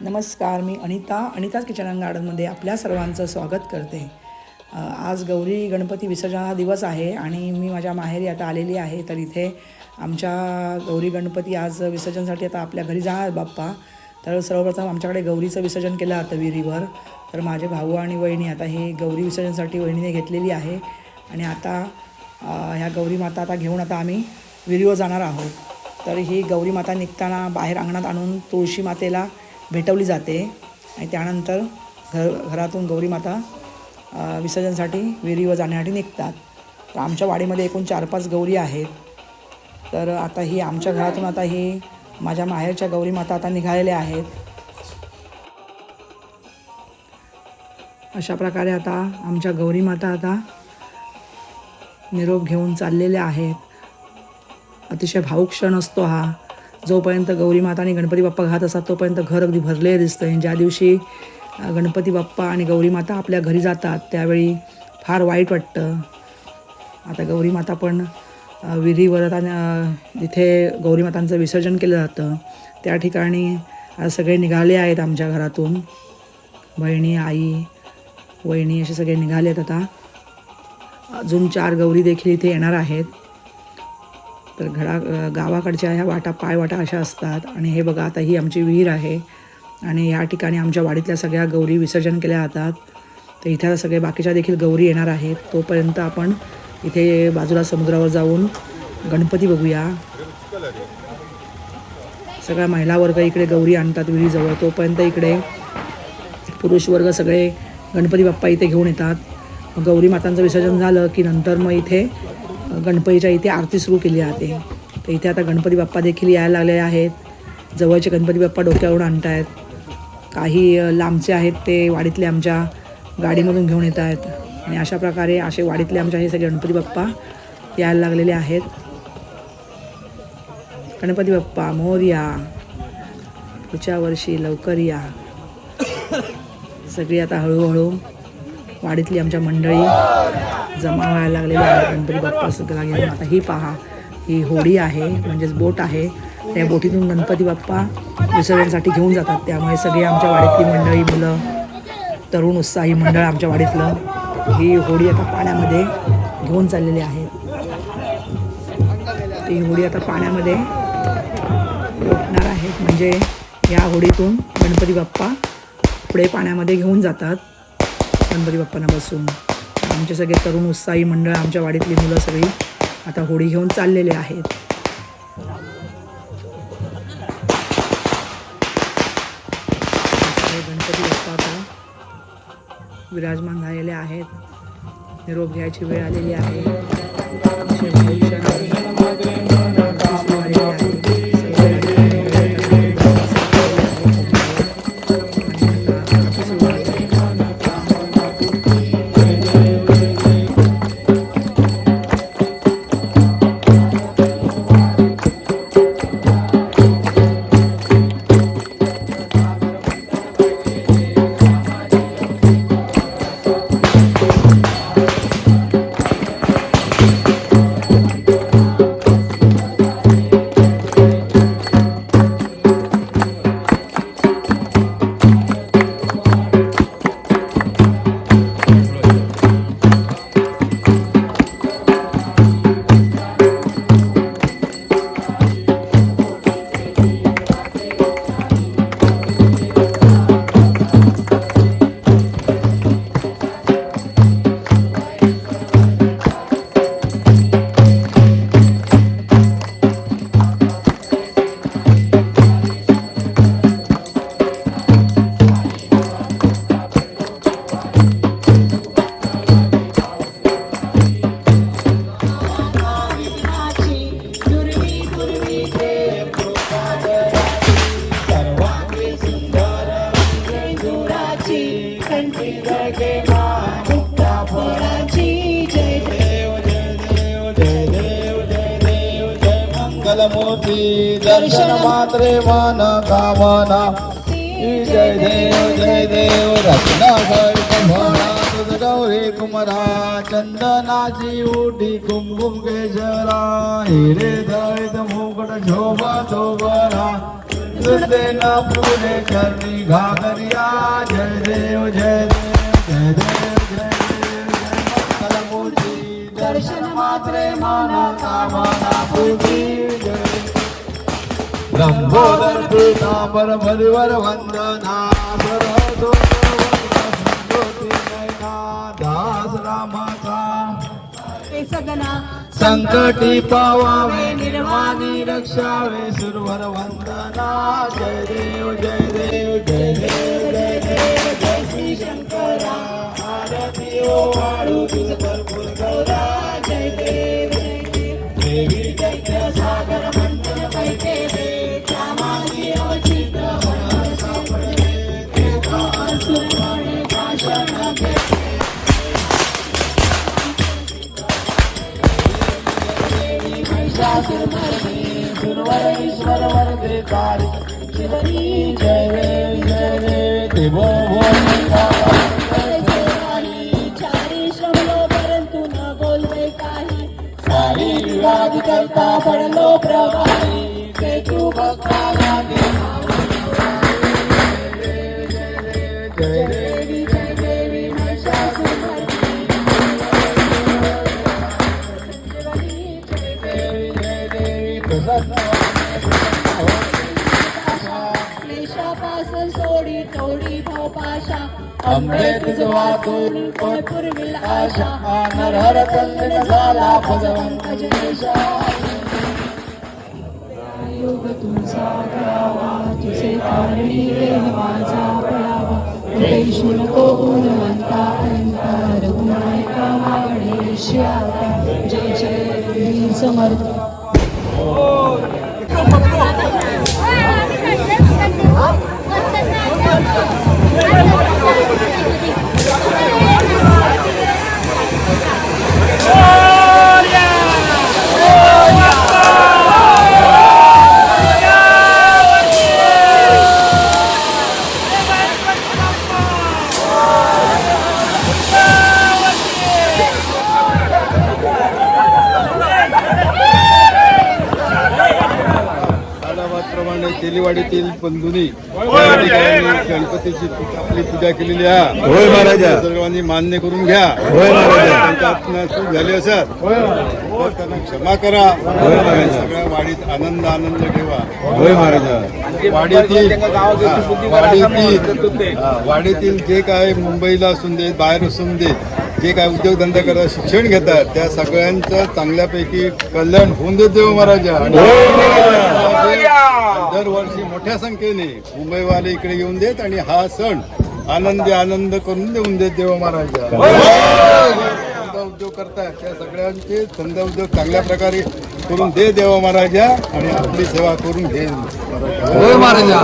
नमस्कार मी Anita Anita kitchen and गार्डनमध्ये आपल्या सर्वांचं स्वागत करते. आज गौरी गणपती विसर्जन हा दिवस आहे आणि मी माझ्या माहेरी आता आलेली आहे तर इथे आमच्या गौरी गणपती आज विसर्जनसाठी आता आपल्या घरी जाणार बाप्पा. तर सर्वप्रथम आमच्याकडे गौरीचं विसर्जन केलं जातं विहिरीवर. तर माझे भाऊ आणि वहिनी आता ही गौरी विसर्जनसाठी वहिनीने घेतलेली आहे. आणि आता ह्या गौरी माता आता घेऊन आता आम्ही विहिरीवर जाणार आहोत. तर ही गौरी माता निघताना बाहेर अंगणात आणून तुळशी मातेला भेटवली जाते. आणि त्यानंतर घर घरातून गौरी माता विसर्जनसाठी विहिरीवर जाण्यासाठी निघतात. तर आमच्या वाडीमध्ये एकूण चार पाच गौरी आहेत. तर आता ही आमच्या घरातून आता ही माझ्या माहेरच्या गौरी माता आता निघालेल्या आहेत. अशा प्रकारे आता आमच्या गौरी माता आता निरोप घेऊन चाललेल्या आहेत. अतिशय भाऊक क्षण असतो हा. जोपर्यंत गौरी माता आणि गणपती बाप्पा घात असतात तोपर्यंत घर अगदी भरले दिसतं. आणि ज्या दिवशी गणपती बाप्पा आणि गौरी माता आपल्या घरी जातात त्यावेळी फार वाईट वाटतं. आता गौरी माता पण विधीवरत आणि जिथे गौरी मातांचं विसर्जन केलं जातं त्या ठिकाणी सगळे निघाले आहेत आमच्या घरातून. बहिणी आई वहिणी असे सगळे निघाले आहेत आता. अजून चार गौरी देखील इथे येणार आहेत. तर घरा गावाकडच्या ह्या वाटा पाय वाटा अशा असतात. आणि हे बघा आता ही आमची विहीर आहे. आणि या ठिकाणी आमच्या वाडीतल्या सगळ्या गौरी विसर्जन केल्या जातात. तर इथे आता सगळे बाकीच्या देखील गौरी येणार आहेत. तोपर्यंत आपण इथे बाजूला समुद्रावर जाऊन गणपती बघूया. सगळ्या महिला वर्ग इकडे गौरी आणतात विहिरीजवळ. तोपर्यंत इकडे पुरुष वर्ग सगळे गणपती बाप्पा इथे घेऊन येतात. गौरी मातांचं विसर्जन झालं की नंतर मग इथे गणपतीच्या इथे आरती सुरू केली जाते. तर इथे आता गणपती बाप्पा देखील यायला लागले आहेत. जवळचे गणपती बाप्पा डोक्यावरून आणत आहेत काही लांबचे आहेत ते वाडीतले आमच्या गाडीमधून घेऊन येत आहेत आणि अशा प्रकारे असे वाडीतले आमच्या हे सगळे गणपती बाप्पा यायला लागलेले आहेत. गणपती बाप्पा मोरया पुढच्या वर्षी लवकर या. सगळी आता हळूहळू वाडीतली आमच्या मंडळी जमा व्हायला लागलेला आहे. गणपती बाप्पा सगळा घेऊन आता ही पहा ही होडी आहे म्हणजेच बोट आहे. त्या बोटीतून गणपती बाप्पा विसर्जनसाठी घेऊन जातात. त्यामुळे सगळी आमच्या वाडीतली मंडळी मुलं तरुण उत्साही मंडळ आमच्या वाडीतलं ही होडी आता पाण्यामध्ये घेऊन चाललेली आहे. ती होडी आता पाण्यामध्ये लोटणार आहेत म्हणजे या होडीतून गणपती बाप्पा पुढे पाण्यामध्ये घेऊन जातात. गणपती बाप्पांना बसून. आमचे सगळे तरुण उत्साही मंडळ आमच्या वाडीतली मुलं सगळी आता होडी घेऊन चाललेले आहेत. गणपती बाप्पा आता विराजमान झालेले आहेत. निरोप घ्यायची वेळ आलेली आहे. मंगलमूर्ती दर्शन मात्रे मन कामना जय देव जय देव. रत्ना गौरी कुमरा. चंदनाची उठी कुमकुम केशरा हिरे दळित मुकट शोभा शोभरा सुदेन पुरे चरणी घागरिया. जय देव जय देव जय देव जय देव जय दर्शन मात्रे मान कामना पूजी लंबोदर पीतांबर भरिवर वंदना दास रामाचा संकटी पावावे निर्वाणी रक्षावे सुरवर वंदना. जय. वरदे काळी जय जय देव परंतु न बोलवे काही सारी विवाद करता पडलो प्रवाही ते तू भक्ताला जय देवी जय देवी भोपाशा अमृत वातून कोण पुरविल नर हर चंदन झाला भगवंत जनेशा योग तुमचा करावा तुझे तारणी देह माझा पळावा देशू को गुणवंता अंता रघुनायका मागणे श्याता जय जय वीर समर्थ तेलीवाडीतील बंधूंनी या ठिकाणी गणपतीची आपली पूजा केलेली आहे. होय महाराजा. सर्वांनी मान्य करून घ्या. होय महाराजा. चूक झाली असत त्यांना क्षमा करा. सगळ्या वाडीत आनंद आनंद ठेवा. होय महाराजा. वाडीतील हा, वाडीतील वाडीतील जे काय मुंबईला असून दे बाहेर असून दे जे काय उद्योगधंदा करतात शिक्षण घेतात त्या सगळ्यांचं चांगल्यापैकी कल्याण होऊन देत देव महाराजा. आणि दरवर्षी मोठ्या संख्येने मुंबईवाले इकडे येऊन देत आणि हा सण आनंदी आनंद करून देऊन देत देव महाराजा. उद्योग करतात त्या सगळ्यांचे धंदा उद्योग चांगल्या प्रकारे करून दे देवा महाराजा. आणि आपली सेवा करून घे महाराजा.